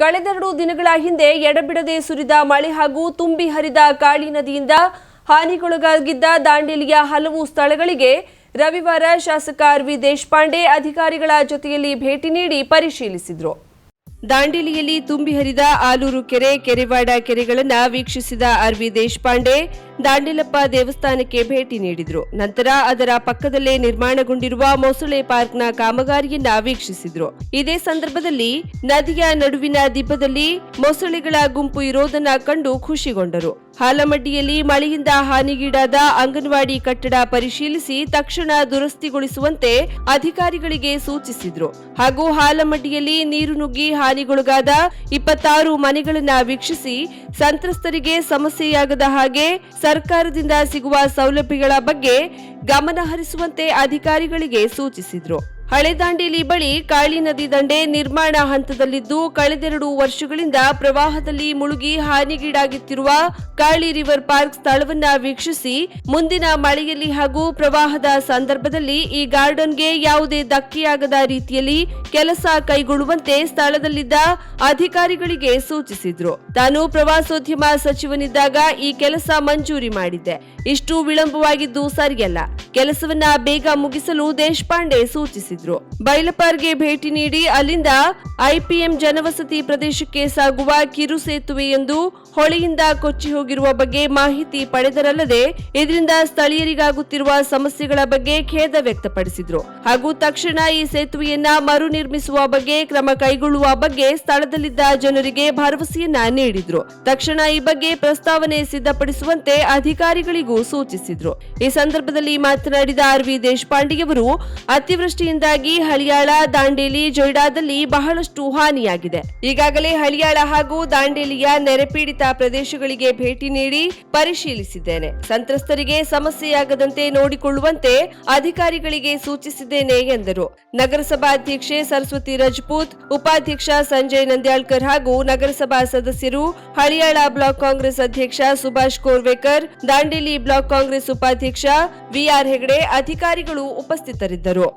ಕಳೆದೆರಡು ದಿನಗಳ ಹಿಂದೆ ಎಡಬಿಡದೆ ಸುರಿದ ಮಳೆ ಹಾಗೂ ತುಂಬಿ ಹರಿದ ಕಾಳಿ ನದಿಯಿಂದ ಹಾನಿಗೊಳಗಾಗಿದ್ದ ದಾಂಡೇಲಿಯ ಹಲವು ಸ್ಥಳಗಳಿಗೆ ರವಿವಾರ ಶಾಸಕ ಆರ್ ವಿ ದೇಶಪಾಂಡೆ ಅಧಿಕಾರಿಗಳ ಜೊತೆಯಲ್ಲಿ ಭೇಟಿ ನೀಡಿ ಪರಿಶೀಲಿಸಿದ್ರು. ದಾಂಡೇಲಿಯಲ್ಲಿ ತುಂಬಿ ಹರಿದ ಆಲೂರು ಕೆರೆ, ಕೆರೆವಾಡ ಕೆರೆಗಳನ್ನ ವೀಕ್ಷಿಸಿದ ಅರ್ವಿ ದೇಶಪಾಂಡೆ ದಾಂಡೇಲಪ್ಪ ದೇವಸ್ಥಾನಕ್ಕೆ ಭೇಟಿ ನೀಡಿದ್ರು. ನಂತರ ಅದರ ಪಕ್ಕದಲ್ಲೇ ನಿರ್ಮಾಣಗೊಂಡಿರುವ ಮೊಸಳೆ ಪಾರ್ಕ್ನ ಕಾಮಗಾರಿಯನ್ನ ವೀಕ್ಷಿಸಿದ್ರು. ಇದೇ ಸಂದರ್ಭದಲ್ಲಿ ನದಿಯ ನಡುವಿನ ದಿಬ್ಬದಲ್ಲಿ ಮೊಸಳೆಗಳ ಗುಂಪು ಇರೋದನ್ನ ಕಂಡು ಖುಷಿಗೊಂಡರು. ಹಾಲಮಡ್ಡಿಯಲ್ಲಿ ಮಳೆಯಿಂದ ಹಾನಿಗೀಡಾದ ಅಂಗನವಾಡಿ ಕಟ್ಟಡ ಪರಿಶೀಲಿಸಿ ತಕ್ಷಣ ದುರಸ್ತಿಗೊಳಿಸುವಂತೆ ಅಧಿಕಾರಿಗಳಿಗೆ ಸೂಚಿಸಿದ್ರು. ಹಾಗೂ ಹಾಲಮಡ್ಡಿಯಲ್ಲಿ ನೀರು ನುಗ್ಗಿ ಹಾನಿಗೊಳಗಾದ ಇಪ್ಪತ್ತಾರು ಮನೆಗಳನ್ನು ವೀಕ್ಷಿಸಿ ಸಂತ್ರಸ್ತರಿಗೆ ಸಮಸ್ಯೆಯಾಗದ ಹಾಗೆ ಸರ್ಕಾರದಿಂದ ಸಿಗುವ ಸೌಲಭ್ಯಗಳ ಬಗ್ಗೆ ಗಮನ ಹರಿಸುವಂತೆ ಅಧಿಕಾರಿಗಳಿಗೆ ಸೂಚಿಸಿದ್ರು. ಹಳೆ ದಾಂಡೇಲಿ ಬಳಿ ಕಾಳಿ ನದಿ ದಂಡೆ ನಿರ್ಮಾಣ ಹಂತದಲ್ಲಿದ್ದು ಕಳೆದೆರಡು ವರ್ಷಗಳಿಂದ ಪ್ರವಾಹದಲ್ಲಿ ಮುಳುಗಿ ಹಾನಿಗೀಡಾಗುತ್ತಿರುವ ಕಾಳಿ ರಿವರ್ ಪಾರ್ಕ್ ಸ್ಥಳವನ್ನ ವೀಕ್ಷಿಸಿ, ಮುಂದಿನ ಮಳೆಯಲ್ಲಿ ಹಾಗೂ ಪ್ರವಾಹದ ಸಂದರ್ಭದಲ್ಲಿ ಈ ಗಾರ್ಡನ್ಗೆ ಯಾವುದೇ ಧಕ್ಕೆಯಾಗದ ರೀತಿಯಲ್ಲಿ ಕೆಲಸ ಕೈಗೊಳ್ಳುವಂತೆ ಸ್ಥಳದಲ್ಲಿದ್ದ ಅಧಿಕಾರಿಗಳಿಗೆ ಸೂಚಿಸಿದ್ರು. ತಾನು ಪ್ರವಾಸೋದ್ಯಮ ಸಚಿವನಿದ್ದಾಗ ಈ ಕೆಲಸ ಮಂಜೂರಿ ಮಾಡಿದ್ದೆ. ಇಷ್ಟು ವಿಳಂಬವಾಗಿದ್ದು ಸರಿಯಲ್ಲ. ಕೆಲಸವನ್ನ ಬೇಗ ಮುಗಿಸಲು ದೇಶಪಾಂಡೆ ಸೂಚಿಸಿದ್ರು. ಬೈಲಪಾರ್ಗೆ ಭೇಟಿ ನೀಡಿ ಅಲ್ಲಿಂದ ಐಪಿಎಂ ಜನವಸತಿ ಪ್ರದೇಶಕ್ಕೆ ಸಾಗುವ ಕಿರು ಸೇತುವೆಯೊಂದು ಹೊಳೆಯಿಂದ ಕೊಚ್ಚಿ ಹೋಗಿರುವ ಬಗ್ಗೆ ಮಾಹಿತಿ ಪಡೆದರಲ್ಲದೆ ಇದರಿಂದ ಸ್ಥಳೀಯರಿಗಾಗುತ್ತಿರುವ ಸಮಸ್ಯೆಗಳ ಬಗ್ಗೆ ಖೇದ ವ್ಯಕ್ತಪಡಿಸಿದ್ರು. ಹಾಗೂ ತಕ್ಷಣ ಈ ಸೇತುವೆಯನ್ನ ಮರು ನಿರ್ಮಿಸುವ ಬಗ್ಗೆ ಕ್ರಮ ಕೈಗೊಳ್ಳುವ ಬಗ್ಗೆ ಸ್ಥಳದಲ್ಲಿದ್ದ ಜನರಿಗೆ ಭರವಸೆಯನ್ನ ನೀಡಿದ್ರು. ತಕ್ಷಣ ಈ ಬಗ್ಗೆ ಪ್ರಸ್ತಾವನೆ ಸಿದ್ಧಪಡಿಸುವಂತೆ ಅಧಿಕಾರಿಗಳಿಗೂ ಸೂಚಿಸಿದ್ರು. ಈ ಸಂದರ್ಭದಲ್ಲಿ ಮಾತನಾಡಿದ ಆರ್ ವಿ ದೇಶಪಾಂಡೆಯವರು, ಅತಿವೃಷ್ಟಿಯಿಂದಾಗಿ ಹಳಿಯಾಳ, ದಾಂಡೇಲಿ, ಜೊಯ್ಡಾದಲ್ಲಿ ಬಹಳಷ್ಟು ಹಾನಿಯಾಗಿದೆ. ಈಗಾಗಲೇ ಹಳಿಯಾಳ ಹಾಗೂ ದಾಂಡೇಲಿಯ ನೆರೆಪೀಡಿತ ಪ್ರದೇಶಗಳಿಗೆ ಭೇಟಿ ನೀಡಿ ಪರಿಶೀಲಿಸಿದ್ದೇನೆ. ಸಂತ್ರಸ್ತರಿಗೆ ಸಮಸ್ಯೆಯಾಗದಂತೆ ನೋಡಿಕೊಳ್ಳುವಂತೆ ಅಧಿಕಾರಿಗಳಿಗೆ ಸೂಚಿಸಿದ್ದೇನೆ ಎಂದರು. ನಗರಸಭಾ ಅಧ್ಯಕ್ಷೆ ಸರಸ್ವತಿ ರಜಪೂತ್, ಉಪಾಧ್ಯಕ್ಷ ಸಂಜಯ್ ನಂದ್ಯಾಳ್ಕರ್ ಹಾಗೂ ನಗರಸಭಾ ಸದಸ್ಯರು, ಹಳಿಯಾಳ ಬ್ಲಾಕ್ ಕಾಂಗ್ರೆಸ್ ಅಧ್ಯಕ್ಷ ಸುಭಾಷ್ ಕೋರ್ವೇಕರ್, ದಾಂಡೇಲಿ ಬ್ಲಾಕ್ ಕಾಂಗ್ರೆಸ್ ಉಪಾಧ್ಯಕ್ಷ ವಿಆರ್ ಹೆಗಡೆ ಅಧಿಕಾರಿಗಳು ಉಪಸ್ಥಿತರಿದ್ದರು.